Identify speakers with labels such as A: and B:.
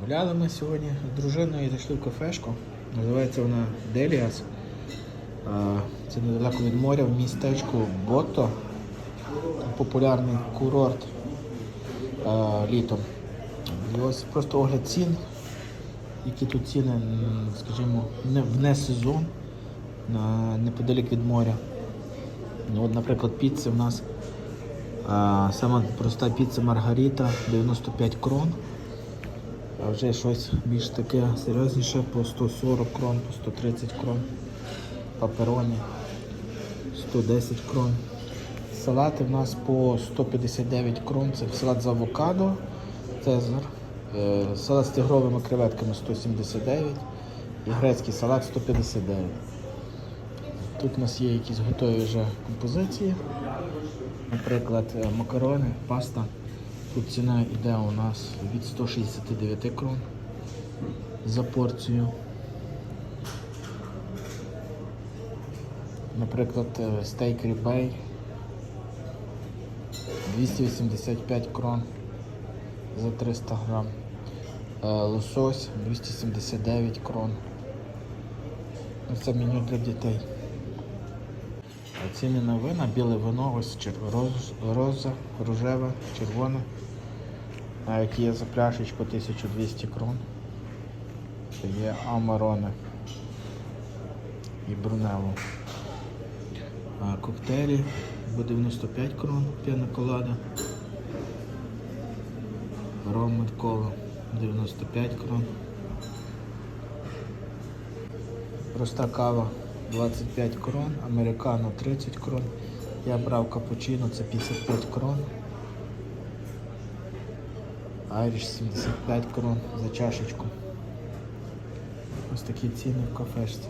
A: Гуляли ми сьогодні з дружиною і зайшли в кафешку. Називається вона Деліас. Це недалеко від моря в містечку Бото. Популярний курорт літом. І ось просто огляд цін, які тут ціни, скажімо, не, в не сезон, неподалік від моря. Ну, от, наприклад, піци в нас сама проста піца Маргарита 95 крон. А вже щось більш таке серйозніше по 140 крон, по 130 крон. Папероні 110 крон. Салати в нас по 159 крон. Це салат з авокадо, цезар. Е, Салат з тигровими креветками 179 і грецький салат 159. Тут у нас є якісь готові вже композиції. Наприклад, е, макарони, паста. Тут ціна йде у нас від 169 крон за порцію. Наприклад, е, стейк рібей 285 крон за 300 грам. Е, Лосось 279 крон. Це меню для дітей. Ціни на вина, біле вино, ось чер- роз, роза, рожеве, червоне. Які є за пляшечку 1200 крон. Це є Амароне і Брунелло. А коктейлі по 95 крон, п'яна колада. Ром і 95 крон. Проста кава 25 крон, американо 30 крон. Я брав капучино, це 55 крон. Айріш 75 крон за чашечку. Ось такі ціни в кафешці.